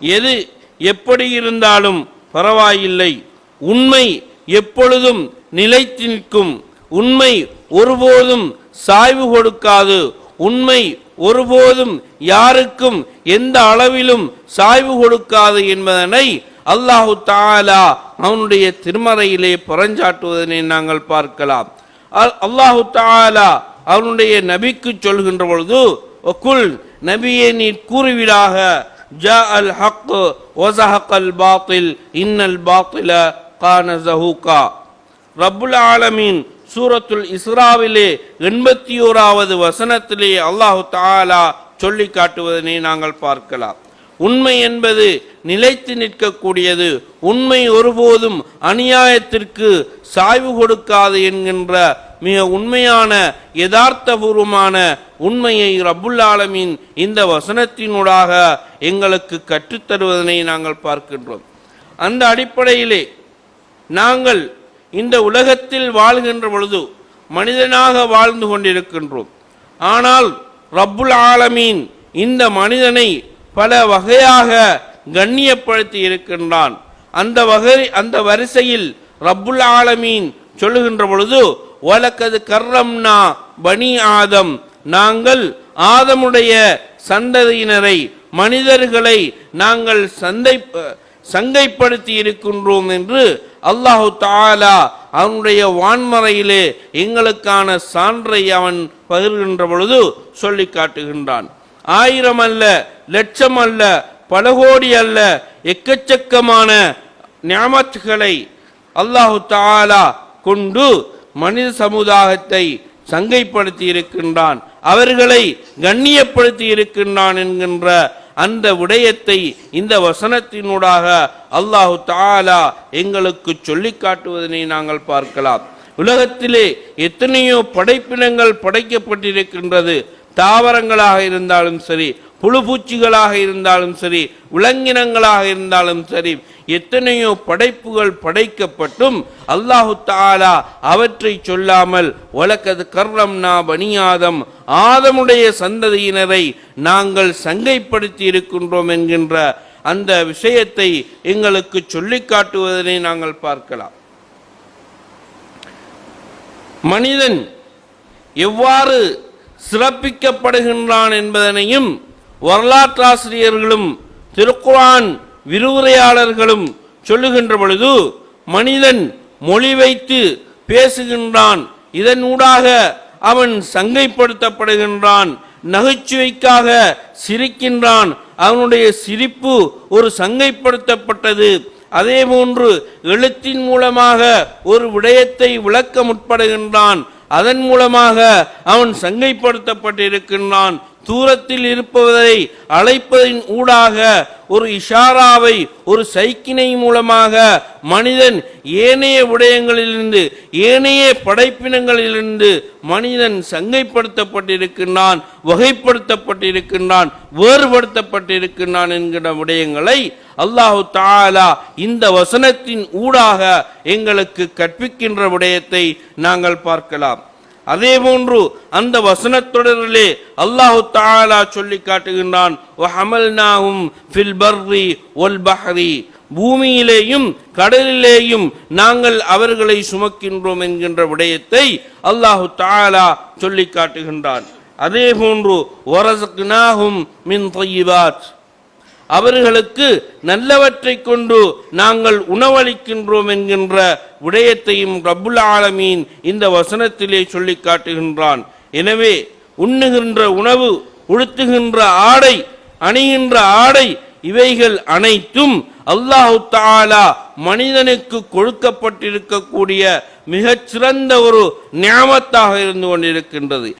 எது எப்படி இருந்தாலும் பரவாயில்லை. உண்மை எப்பொழுதும் நிலைத்து நிற்கும். உண்மை ஒருபோதும் சாய்வு கொடுக்காது. உண்மை ஒருபோதும் யாருக்கும் எந்த அளவிலும் சாய்வு கொடுக்காது என்பதனை அல்லாஹு தாலா அவனுடைய திருமறையிலே புறஞ்சாட்டுவதனை நாங்கள் பார்க்கலாம். அல்- அல்லாஹு தாலா அவனுடைய நபிக்கு சொல்கின்ற பொழுது குல் நபியே நீ கூறுவீராக. ஜா அல் ஹக் ஒசஹக் அல் பாத்தில் இன்னல் பாத்தில கான ஜஹூகா ரப்புல் ஆலமீன் சூரத்துல் இஸ்ராவிலே எண்பத்தி ஓராவது வசனத்திலே அல்லாஹு தாலா சொல்லி காட்டுவதனை நாங்கள் பார்க்கலாம். உண்மை என்பது நிலைத்து நிற்கக்கூடியது. உண்மை ஒருபோதும் அநியாயத்திற்கு சாய்வு கொடுக்காது என்கின்ற மிக உண்மையான யதார்த்தபூர்வமான உண்மையை ரபுல்லாலமின் இந்த வசனத்தினூடாக எங்களுக்கு கற்றுத்தருவதனை நாங்கள் பார்க்கின்றோம். அந்த அடிப்படையிலே நாங்கள் இந்த உலகத்தில் வாழ்கின்ற பொழுது மனிதனாக வாழ்ந்து கொண்டிருக்கின்றோம். ஆனால் ரப்புல் ஆலமீன் இந்த மனிதனை பல வகையாக கண்ணியப்படுத்தி இருக்கின்றான். அந்த வகை அந்த வரிசையில் ரப்புல் ஆலமீன் சொல்லுகின்ற பொழுது வலக்கது கர்ரம்னா பனி ஆதம். நாங்கள் ஆதமுடைய சந்ததியினரை மனிதர்களை நாங்கள் சந்தை சங்கைப்படுத்தி இருக்கின்றோம் என்று அல்லாஹு தாலா அவனுடைய வான்மறையிலே எங்களுக்கான சான்றை அவன் பகிர்கின்ற பொழுது சொல்லி காட்டுகின்றான். ஆயிரம் அல்ல லட்சம் அல்ல பல கோடி அல்ல எக்கச்சக்கமான ஞாபகங்களை அல்லாஹு தாலா கொண்டு மனித சமுதாயத்தை சங்கைப்படுத்தி இருக்கின்றான். அவர்களை கண்ணியப்படுத்தி இருக்கின்றான் என்கின்ற அந்த விடயத்தை இந்த வசனத்தினூடாக அல்லாஹு தாலா எங்களுக்கு சொல்லி காட்டுவதனை நாங்கள் பார்க்கலாம். உலகத்திலே எத்தனையோ படைப்பினங்கள் படைக்கப்பட்டிருக்கின்றது. தாவரங்களாக இருந்தாலும் சரி புழுபூச்சிகளாக இருந்தாலும் சரி விலங்கினங்களாக இருந்தாலும் சரி எத்தனையோ படைப்புகள் படைக்கப்பட்டும் அல்லாஹு தாலா அவற்றை சொல்லாமல் வழக்கது கர்ரம்னா பனியாதம் ஆதமுடைய சந்ததியினரை நாங்கள் சங்கைப்படுத்தி இருக்கின்றோம் என்கின்ற அந்த விஷயத்தை எங்களுக்கு சொல்லிக் காட்டுவதனை நாங்கள் பார்க்கலாம். மனிதன் எவ்வாறு சிறப்பிக்கப்படுகின்றான் என்பதனையும் வரலாற்றாசிரியர்களும் திருக்குரான் விரிவுரையாளர்களும் சொல்லுகின்ற பொழுது மனிதன் மொழி வைத்து பேசுகின்றான். இதனூடாக அவன் சங்கைப்படுத்தப்படுகின்றான். நகைச்சுவைக்காக சிரிக்கின்றான். அவனுடைய சிரிப்பு ஒரு சங்கைப்படுத்தப்பட்டது. அதே போன்று எழுத்தின் மூலமாக ஒரு விடயத்தை விளக்க முற்படுகின்றான். அதன் மூலமாக அவன் சங்கைப்படுத்தப்பட்டிருக்கின்றான். தூரத்தில் இருப்பதை அழைப்பதின் ஊடாக ஒரு இஷாராவை ஒரு சைக்கினை மூலமாக மனிதன் ஏனைய விடயங்களிலிருந்து ஏனைய படைப்பினங்களிலிருந்து மனிதன் சங்கைப்படுத்தப்பட்டிருக்கின்றான் வகைப்படுத்தப்பட்டிருக்கின்றான் வேறுபடுத்தப்பட்டிருக்கின்றான் என்கிற விடயங்களை அல்லாஹு தாலா இந்த வசனத்தின் ஊடாக எங்களுக்கு கற்பிக்கின்ற விடயத்தை நாங்கள் பார்க்கலாம். அதே போன்று அந்த வசனத்தொடரிலே அல்லாஹு தாலா சொல்லி காட்டுகின்றான் பூமியிலேயும் கடலிலேயும் நாங்கள் அவர்களை சுமக்கின்றோம் என்கின்ற விடயத்தை அல்லாஹு தாலா சொல்லி காட்டுகின்றான். அதே போன்று மின் அவர்களுக்கு நல்லவற்றை கொண்டு நாங்கள் உணவளிக்கின்றோம் என்கின்ற விடயத்தையும் ரபுல் ஆலமீன் இந்த வசனத்திலே சொல்லி காட்டுகின்றான். எனவே உண்ணுகின்ற உணவு உடுத்துகின்ற ஆடை அணிகின்ற ஆடை இவைகள் அனைத்தும் அல்லாஹு தாலா மனிதனுக்கு கொடுக்கப்பட்டிருக்கக்கூடிய மிகச்சிறந்த ஒரு ஞாபகத்தாக இருந்து கொண்டிருக்கின்றது.